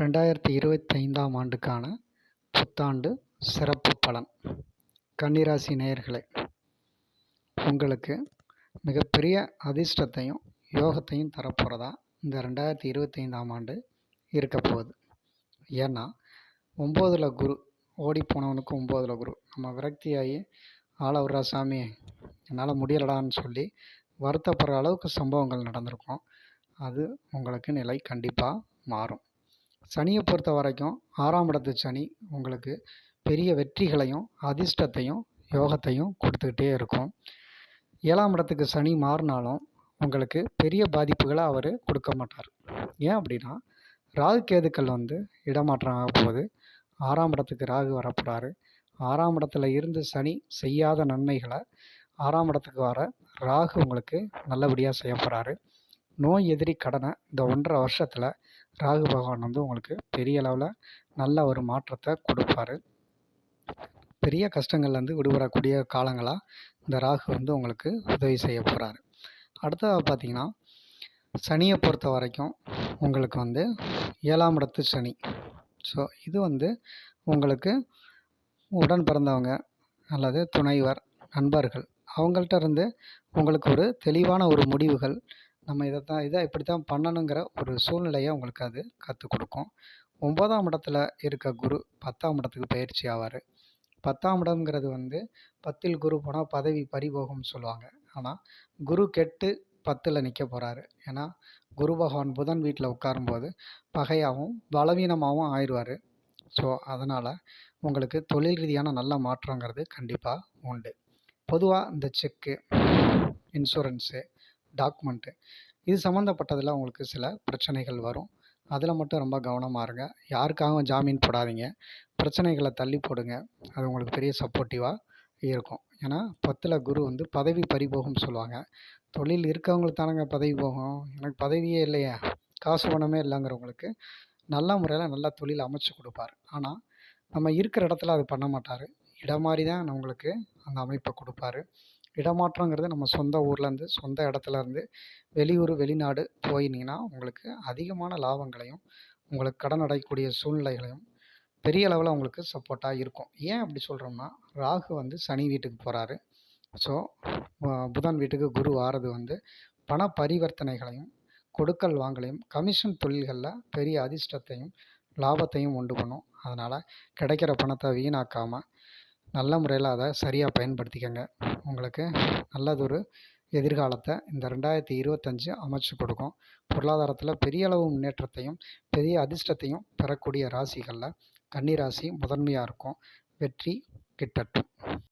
ரெண்டாயிரத்தி இருபத்தைந்தாம் ஆண்டுக்கான புத்தாண்டு சிறப்பு பலன். கன்னிராசி நேயர்களே உங்களுக்கு மிகப்பெரிய அதிர்ஷ்டத்தையும் யோகத்தையும் தரப்போகிறதா இந்த ரெண்டாயிரத்தி இருபத்தைந்தாம் ஆண்டு இருக்க போகுது. ஏன்னா ஒம்போதில் குரு ஓடி போனவனுக்கு ஒம்போதில் குரு. நம்ம விரக்தியாகி ஆள விட்றா சாமி என்னால் முடியலடான்னு சொல்லி வருத்தப்படுற அளவுக்கு சம்பவங்கள் நடந்திருக்கும். அது உங்களுக்கு நிலை கண்டிப்பாக மாறும். சனியை பொறுத்த வரைக்கும் ஆறாம் இடத்து சனி உங்களுக்கு பெரிய வெற்றிகளையும் அதிர்ஷ்டத்தையும் யோகத்தையும் கொடுத்துக்கிட்டே இருக்கும். ஏழாம் இடத்துக்கு சனி மாறினாலும் உங்களுக்கு பெரிய பாதிப்புகளை அவர் கொடுக்க மாட்டார். ஏன் அப்படின்னா ராகு கேதுக்கள் வந்து இடமாற்றம் ஆக போகுது. ஆறாம் இடத்துக்கு ராகு வரப்போகிறாரு ஆறாம் இடத்துல இருந்து சனி செய்யாத நன்மைகளை ஆறாம் இடத்துக்கு வர ராகு உங்களுக்கு நல்லபடியாக செய்ய போகிறாரு நோய் எதிரி கடனை இந்த ஒன்றரை வருஷத்தில் ராகு பகவான் வந்து உங்களுக்கு பெரிய அளவில் நல்ல ஒரு மாற்றத்தை கொடுப்பாரு. பெரிய கஷ்டங்கள்லேருந்து விடுபடக்கூடிய காலங்களாக இந்த ராகு வந்து உங்களுக்கு உதவி செய்ய போகிறாரு அடுத்ததாக பார்த்தீங்கன்னா சனியை பொறுத்த வரைக்கும் உங்களுக்கு வந்து ஏழாம் இடத்து சனி. ஸோ இது வந்து உங்களுக்கு உடன் பிறந்தவங்க அல்லது துணைவர் நண்பர்கள் அவங்கள்ட்ட இருந்து உங்களுக்கு ஒரு தெளிவான ஒரு முடிவுகள் நம்ம இதை தான் இதை இப்படி தான் பண்ணணுங்கிற ஒரு சூழ்நிலையை உங்களுக்கு அது கற்றுக் கொடுக்கும். ஒன்பதாம் இடத்துல இருக்க குரு பத்தாம் இடத்துக்கு பயிற்சி ஆவார். பத்தாம் இடம்ங்கிறது வந்து பத்தில் குரு போனால் பதவி பறிபோகும்னு சொல்லுவாங்க. ஆனால் குரு கெட்டு பத்தில் நிற்க போகிறாரு ஏன்னா குரு பகவான் புதன் வீட்டில் உட்காரும்போது பகையாகவும் பலவீனமாகவும் ஆயிடுவார் ஸோ அதனால் உங்களுக்கு தொழில் ரீதியான நல்ல மாற்றங்கிறது கண்டிப்பாக உண்டு. பொதுவாக இந்த செக்கு இன்சூரன்ஸு டாக்குமெண்ட்டு. இது சம்மந்தப்பட்டதில் உங்களுக்கு சில பிரச்சனைகள் வரும். அதில் மட்டும் ரொம்ப கவனமாக இருங்க. யாருக்காகவும் ஜாமீன் போடாதீங்க. பிரச்சனைகளை தள்ளி போடுங்க. அது உங்களுக்கு பெரிய சப்போர்ட்டிவாக இருக்கும். ஏன்னா பத்தில் குரு வந்து பதவி பறிபோகும்னு சொல்லுவாங்க. தொழில் இருக்கவங்களுக்கு தானங்க பதவி போகும். எனக்கு பதவியே இல்லையே. காசு பணமே இல்லைங்கிறவங்களுக்கு நல்ல முறையில் நல்ல தொழில் அமைச்சு கொடுப்பார். ஆனால் நம்ம இருக்கிற இடத்துல அது பண்ண மாட்டார். இடம் மாதிரி தான் நம்மளுக்கு அந்த அமைப்பை கொடுப்பாரு. இடமாற்றங்கிறது நம்ம சொந்த ஊர்லேருந்து சொந்த இடத்துலருந்து வெளியூர் வெளிநாடு போயிருந்தீங்கன்னா உங்களுக்கு அதிகமான லாபங்களையும் உங்களுக்கு கடன் அடையக்கூடிய சூழ்நிலைகளையும் பெரிய அளவில் உங்களுக்கு சப்போர்ட்டாக இருக்கும். ஏன் அப்படி சொல்கிறோம்னா ராகு வந்து சனி வீட்டுக்கு போகிறாரு ஸோ புதன் வீட்டுக்கு குரு ஆறது வந்து பண பரிவர்த்தனைகளையும் கொடுக்கல் வாங்கலையும் கமிஷன் தொழில்களில் பெரிய அதிர்ஷ்டத்தையும் லாபத்தையும் உண்டு பண்ணும். அதனால் கிடைக்கிற பணத்தை வீணாக்காமல் நல்ல முறையில் அதை சரியாக பயன்படுத்திக்கங்க. உங்களுக்கு நல்லதொரு எதிர்காலத்தை இந்த ரெண்டாயிரத்தி இருபத்தஞ்சு அமைச்சு கொடுக்கும். பொருளாதாரத்தில் பெரிய அளவு முன்னேற்றத்தையும் பெரிய அதிர்ஷ்டத்தையும் பெறக்கூடிய ராசிகளில் கன்னி ராசி முதன்மையாக இருக்கும். வெற்றி கிட்டட்டும்.